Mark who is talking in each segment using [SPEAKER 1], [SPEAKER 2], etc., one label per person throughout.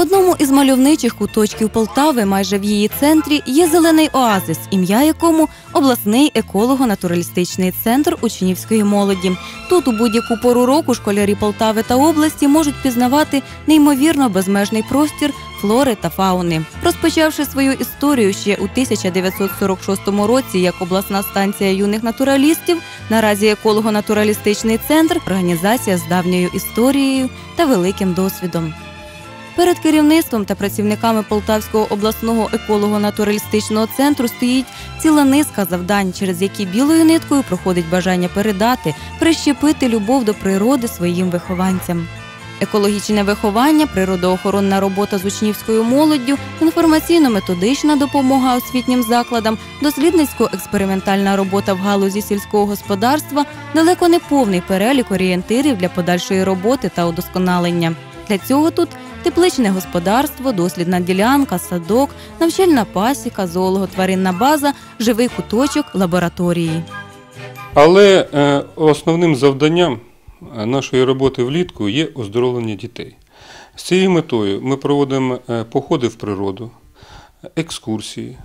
[SPEAKER 1] Одному із мальовничих куточків Полтави, майже в її центрі, є зелений оазис, ім'я якому обласний еколого-натуралістичний центр учнівської молоді. Тут у будь-яку пору року школярі Полтави та області можуть пізнавати неймовірно безмежний простір флори та фауни. Розпочавши свою історію ще у 1946 році як обласна станція юних натуралістів, наразі еколого-натуралістичний центр організація з давньою історією та великим досвідом. Перед керівництвом та працівниками Полтавського обласного еколого-натуралістичного центру стоїть ціла низка завдань, через які білою ниткою проходить бажання передати, прищепити любов до природи своїм вихованцям. Екологічне виховання, природоохоронна робота з учнівською молоддю, інформаційно-методична допомога освітнім закладам, дослідницько-експериментальна робота в галузі сільського господарства далеко не повний перелік орієнтирів для подальшої роботи та удосконалення. Для цього тут тепличне господарство, дослідна ділянка, садок, навчальна пасіка, зоолого-тваринна база, живий куточок, лабораторії.
[SPEAKER 2] Але е, основним завданням е, нашої роботи влітку є оздоровлення дітей. З цією метою ми проводимо е, походи в природу, екскурсії.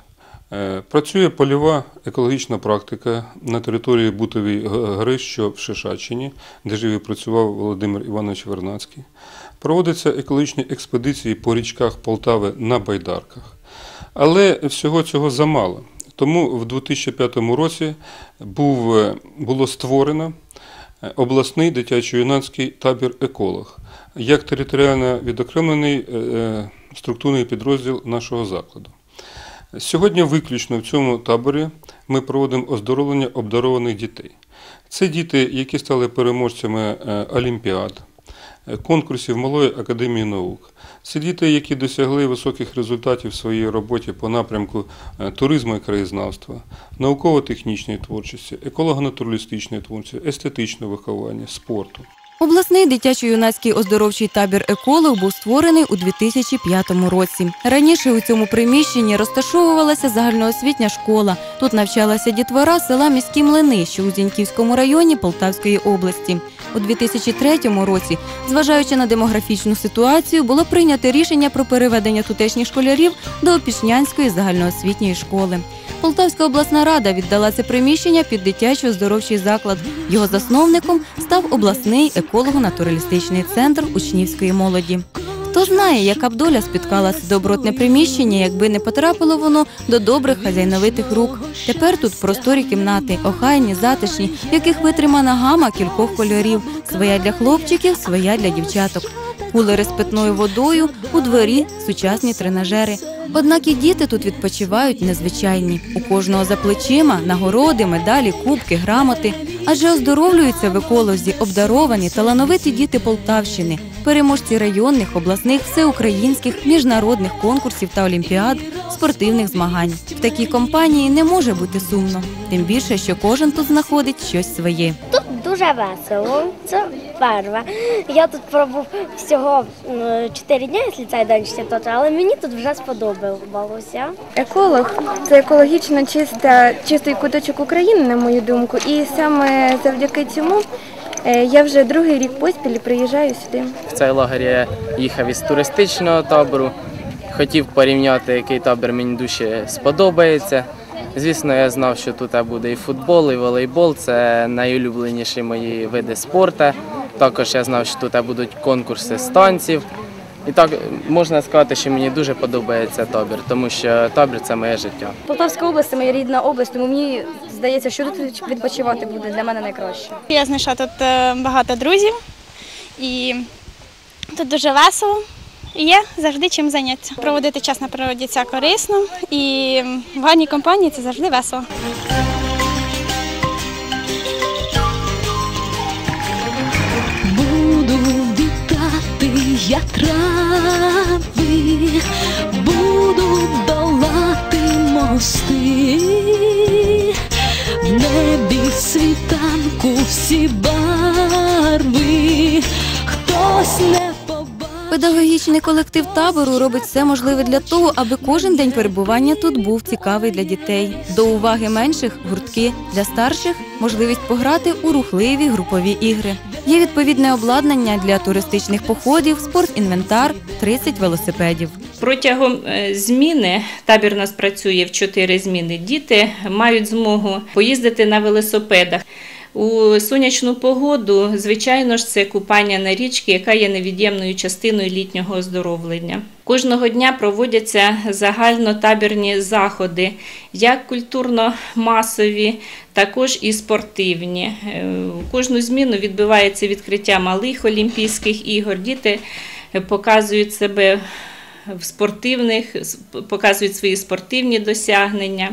[SPEAKER 2] Е, Працює польова екологічна практика на території Бутової гори, що в Шишаччині, де жив і працював Володимир Іванович Вернацький. Проводяться екологічні експедиції по річках Полтави на байдарках. Але всього цього замало. Тому в 2005 році був, е, було створено е, обласний дитячо-юнацький табір еколог як територіально відокремлений е, структурний підрозділ нашого закладу. Сьогодні виключно в цьому таборі ми проводимо оздоровлення обдарованих дітей. Це діти, які стали переможцями олімпіад, конкурсів Малої академії наук. Це діти, які досягли високих результатів в своїй роботі по напрямку е, туризму і краєзнавства, науково-технічної творчості, еколого-натуралістичної творчості, естетичного виховання, спорту.
[SPEAKER 1] Обласний дитячо-юнацький оздоровчий табір еколог був створений у 2005 році. Раніше у цьому приміщенні розташовувалася загальноосвітня школа. Тут навчалася дітвора села Міські Млини, що у Зіньківському районі Полтавської області. У 2003 році, зважаючи на демографічну ситуацію, було прийнято рішення про переведення тутешніх школярів до Опішнянської загальноосвітньої школи. Полтавська обласна рада віддала це приміщення під дитячо-оздоровчий заклад. Його засновником став обласний еколого-натуралістичний центр учнівської молоді. Хто знає, яка б доля спіткала це добротне приміщення, якби не потрапило воно до добрих хазяйновитих рук. Тепер тут просторі кімнати, охайні, затишні, в яких витримана гама кількох кольорів: своя для хлопчиків, своя для дівчаток. Кулери з питною водою, у дворі сучасні тренажери. Однак і діти тут відпочивають незвичайні. У кожного за плечима нагороди, медалі, кубки, грамоти. Адже оздоровлюються в еколозі обдаровані, талановиті діти Полтавщини, переможці районних, обласних, всеукраїнських, міжнародних конкурсів та олімпіад, спортивних змагань. В такій компанії не може бути сумно, тим більше, що кожен тут знаходить щось своє.
[SPEAKER 3] Тут дуже весело. Це перше. Я тут пробув всього 4 дні, якщо цей день ще але мені тут вже сподобалося.
[SPEAKER 4] Еколог це екологічно чиста, чистий куточок України, на мою думку. І саме завдяки цьому е, я вже другий рік поспіль приїжджаю сюди.
[SPEAKER 5] В цей лагерь я їхав із туристичного табору. Хотів порівняти, який табір мені дужче сподобається. Звісно, я знав, що тут буде і футбол, і волейбол це найулюбленіші мої види спорту. Також я знав, що тут будуть конкурси з танців. І так можна сказати, що мені дуже подобається табір, тому що табір це моє життя.
[SPEAKER 6] Полтавська область це моя рідна область, тому мені здається, що тут відпочивати буде для мене найкраще.
[SPEAKER 7] Я знайшла тут е, багато друзів і тут дуже весело. Є завжди чим зайнятися. Проводити час на природі це корисно і в гарній компанії це завжди весело.
[SPEAKER 8] Буду вітати я трави, буду долати мости, в небі світанку всі барви, хтось не.
[SPEAKER 1] Педагогічний колектив табору робить все можливе для того, аби кожен день перебування тут був цікавий для дітей. До уваги менших гуртки для старших можливість пограти у рухливі групові ігри. Є відповідне обладнання для туристичних походів, спортінвентар, 30 велосипедів.
[SPEAKER 9] Протягом е, зміни табір у нас працює в чотири зміни. Діти мають змогу поїздити на велосипедах. У сонячну погоду, звичайно ж, це купання на річці, яка є невід'ємною частиною літнього оздоровлення. Кожного дня проводяться загальнотабірні заходи, як культурно-масові, також і спортивні. Е, кожну зміну відбувається відкриття малих Олімпійських ігор. Діти показують себе в спортивних, показують свої спортивні досягнення.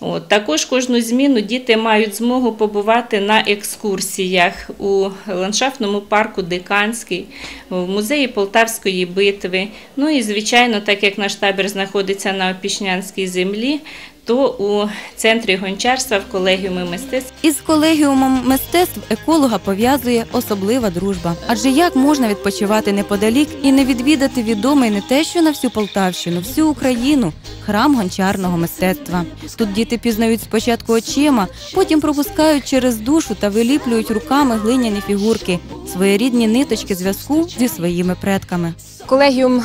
[SPEAKER 9] От, також кожну зміну діти мають змогу побувати на екскурсіях у ландшафтному парку Диканський, в музеї Полтавської битви. Ну і, звичайно, так як наш табір знаходиться на Опішнянській землі, то у центрі гончарства в колегіумі мистецтв
[SPEAKER 1] Із колегіумом мистецтв еколога пов'язує особлива дружба. Адже як можна відпочивати неподалік і не відвідати відомий не те, що на всю Полтавщину, всю Україну храм гончарного мистецтва. Тут діти пізнають спочатку очима, потім пропускають через душу та виліплюють руками глиняні фігурки, своєрідні ниточки зв'язку зі своїми предками.
[SPEAKER 10] Колегіум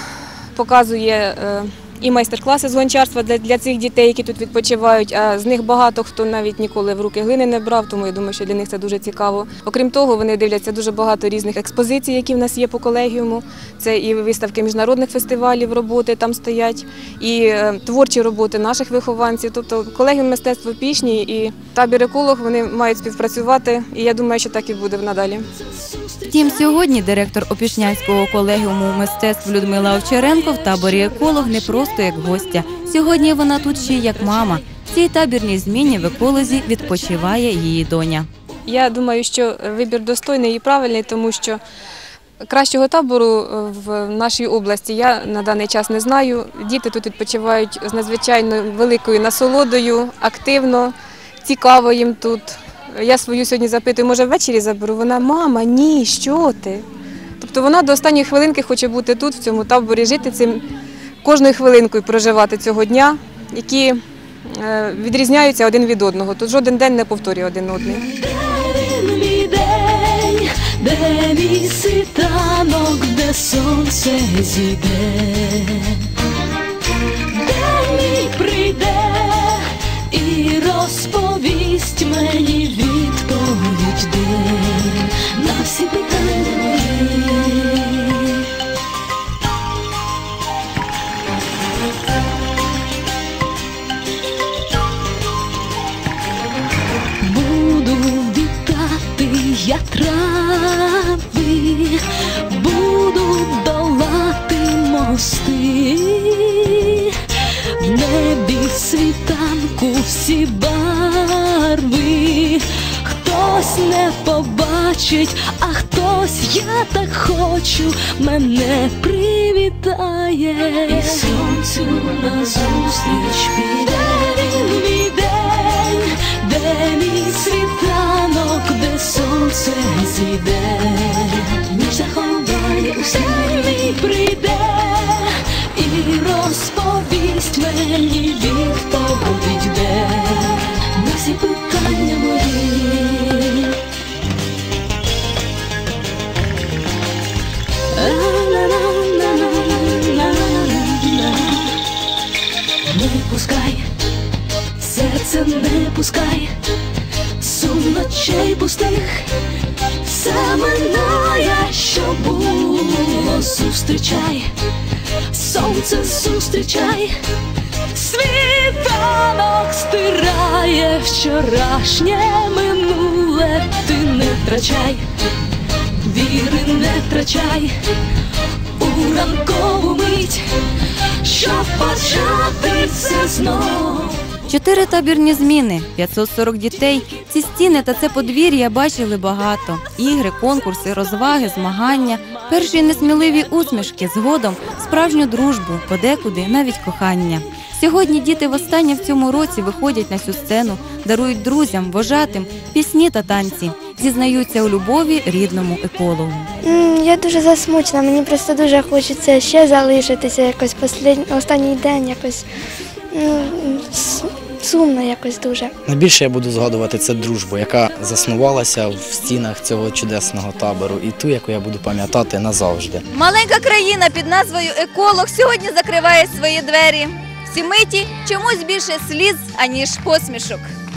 [SPEAKER 10] показує е, і майстер-класи з гончарства для, для цих дітей, які тут відпочивають. А з них багато хто навіть ніколи в руки глини не брав, тому я думаю, що для них це дуже цікаво. Окрім того, вони дивляться дуже багато різних експозицій, які в нас є по колегіуму. Це і виставки міжнародних фестивалів роботи там стоять, і е, творчі роботи наших вихованців. Тобто колегіум мистецтва пішні і табір еколог вони мають співпрацювати. І я думаю, що так і буде надалі.
[SPEAKER 1] Втім, сьогодні директор Опішнянського колегіуму мистецтв Людмила Овчаренко в таборі еколог не просто як гостя. Сьогодні вона тут ще як мама. В цій табірній зміні в еколозі відпочиває її доня.
[SPEAKER 10] Я думаю, що вибір достойний і правильний, тому що кращого табору е, в нашій області я на даний час не знаю. Діти тут відпочивають з надзвичайно великою насолодою, активно, цікаво їм тут. Я свою сьогодні запитую, може ввечері заберу. Вона мама, ні, що ти? Тобто вона до останньої хвилинки хоче бути тут, в цьому таборі, жити цим кожною хвилинкою проживати цього дня, які е, відрізняються один від одного. Тут жоден день не повторює один одний.
[SPEAKER 8] Де мій день, де мій світанок, де сонце зійде, де мій прийде я трави, буду долати мости, в небі світанку всі барви, хтось не побачить, а хтось я так хочу, мене привітає. І сонцю назустріч піде він мій день, де мій світанок, де сонце зійде, ніж заховає усе мій прийде і розповість мені відповідь, де на всі питання мої. Не пускай, серце не пускай, сум ночей пустих, все минає, що було, зустрічай, сонце зустрічай, світанок стирає вчорашнє минуле, ти не втрачай, віри не втрачай. У ранкову мить, щоб почати все знов.
[SPEAKER 1] Чотири табірні зміни, 540 дітей. Ці стіни та це подвір'я бачили багато. Ігри, конкурси, розваги, змагання. Перші несміливі усмішки, згодом справжню дружбу, подекуди навіть кохання. Сьогодні діти востаннє в цьому році виходять на цю сцену, дарують друзям, вожатим пісні та танці, зізнаються у любові рідному екологу.
[SPEAKER 11] Я дуже засмучена, мені просто дуже хочеться ще залишитися якось останній день, якось ну, сумно якось дуже.
[SPEAKER 12] Найбільше я буду згадувати це дружбу, яка заснувалася в стінах цього чудесного табору, і ту, яку я буду пам'ятати назавжди.
[SPEAKER 13] Маленька країна під назвою Еколог сьогодні закриває свої двері. Всі миті чомусь більше сліз, аніж посмішок.